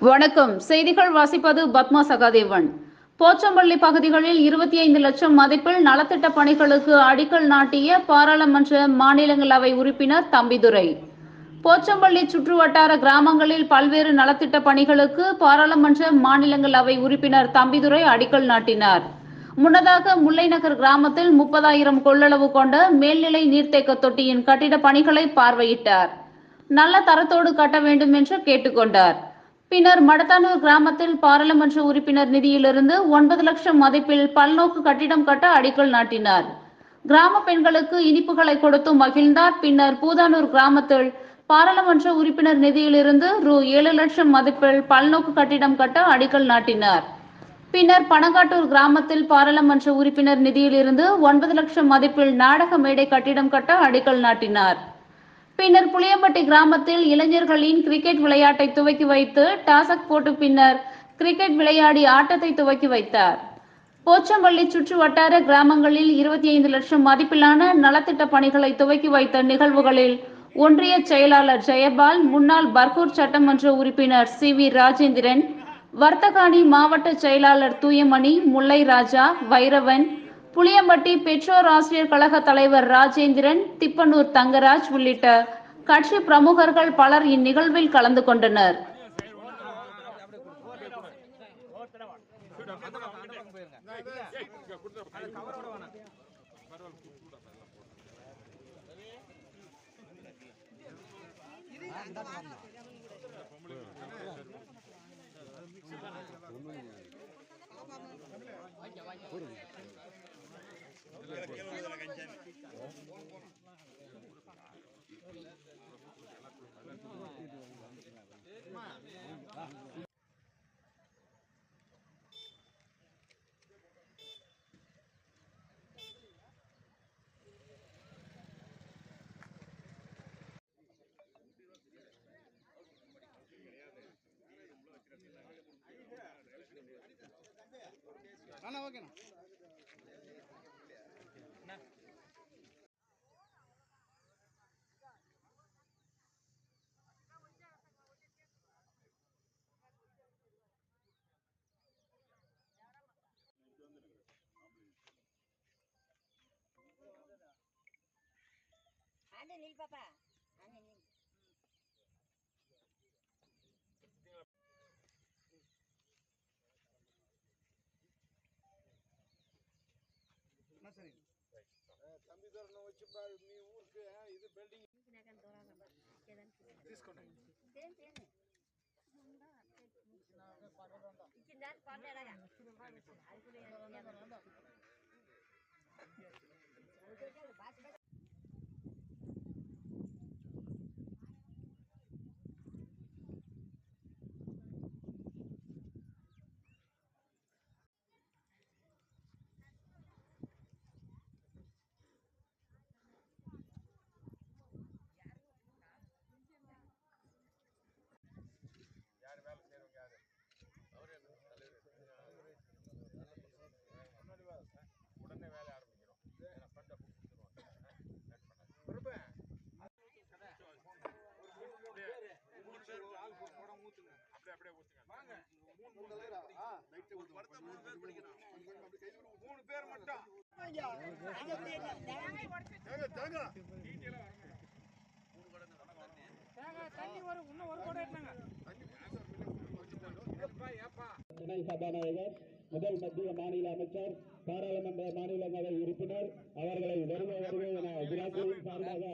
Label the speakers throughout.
Speaker 1: வணக்கம். செய்திகள் வாசிப்பது பத்மா சகாதேவன். போச்சம்பள்ளி பகுதிகளில் இருபத்தி ஐந்து லட்சம் மதிப்பில் நலத்திட்ட பணிகளுக்கு அடிக்கல் நாட்டிய பாராளுமன்ற மாநிலங்களவை உறுப்பினர் தம்பிதுரை. போச்சம்பள்ளி சுற்றுவட்டார கிராமங்களில் பல்வேறு நலத்திட்ட பணிகளுக்கு பாராளுமன்ற மாநிலங்களவை உறுப்பினர் தம்பிதுரை அடிக்கல் நாட்டினார். முன்னதாக முல்லைநகர் கிராமத்தில் முப்பதாயிரம் கொள்ளளவு கொண்ட மேல்நிலை நீர்த்தேக்க தொட்டியின் கட்டிட பணிகளை பார்வையிட்டார். நல்ல தரத்தோடு கட்ட வேண்டும் என்று கேட்டுக்கொண்டார். பின்னர் மடத்தானூர் கிராமத்தில் பாராளுமன்ற உறுப்பினர் நிதியிலிருந்து ஒன்பது லட்சம் மதிப்பில் பல்நோக்கு கட்டிடம் கட்ட அடிக்கல் நாட்டினார். கிராம பெண்களுக்கு இனிப்புகளை கொடுத்து மகிழ்ந்தார். பின்னர் பூதானூர் கிராமத்தில் பாராளுமன்ற உறுப்பினர் நிதியிலிருந்து ரூ ஏழு லட்சம் மதிப்பில் பல்நோக்கு கட்டிடம் கட்ட அடிக்கல் நாட்டினார். பின்னர் பனங்காட்டூர் கிராமத்தில் பாராளுமன்ற உறுப்பினர் நிதியிலிருந்து ஒன்பது லட்சம் மதிப்பில் நாடக மேடை கட்டிடம் கட்ட அடிக்கல் நாட்டினார். பின்னர் புளியம்பட்டி கிராமத்தில் இளைஞர்களின் கிரிக்கெட் விளையாட்டை துவக்கி வைத்து டாசக் போட்டு பின்னர் கிரிக்கெட் விளையாடி ஆட்டத்தை துவக்கி வைத்தார். போச்சம்பள்ளி சுற்று வட்டார கிராமங்களில் இருபத்தி ஐந்து லட்சம் மதிப்பிலான நலத்திட்ட பணிகளை துவக்கி வைத்த நிகழ்வுகளில் ஒன்றிய செயலாளர் ஜெயபால் முன்னாள் பர்கூர் சட்டமன்ற உறுப்பினர் சி வி ராஜேந்திரன் வர்த்தகாணி மாவட்ட செயலாளர் தூயமணி முல்லை ராஜா வைரவன் புளியம்பட்டி பெற்றோர் ஆசிரியர் கழக தலைவர் ராஜேந்திரன் திப்பனூர் தங்கராஜ் உள்ளிட்ட கட்சி பிரமுகர்கள் பலர் இந்நிகழ்வில் கலந்து கொண்டனர்
Speaker 2: அண்ணா ஓகேண்ணா
Speaker 3: அண்ணே நில் பாப்பா அண்ணே நில்
Speaker 2: సరే తమ్మి దూరం వచ్చి మీ ఊరికి ఇది బిల్డింగ్ తీసుకోండి.
Speaker 3: ఇచ్చిందా పర్లేదా
Speaker 2: மூணு பேர் மட்டும்.
Speaker 4: துணை சபாநாயகர் முதல் மத்திய மாநில அமைச்சர் பாராளுமன்ற மாநிலங்களவை உறுப்பினர் அவர்களை வருக வருக என சார்பாக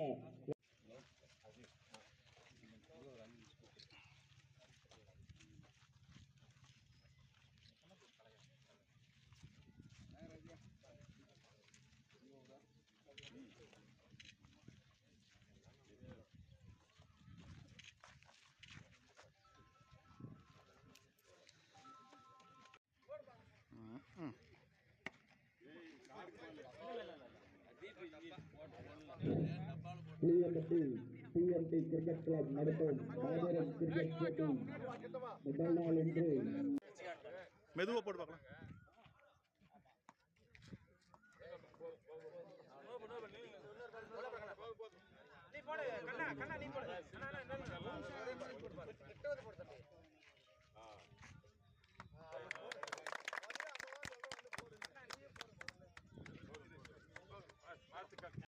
Speaker 4: புளியம்பட்டில் பிஎம்பி கிரிக்கெட் கிளப் நடத்தும் மாபெரும்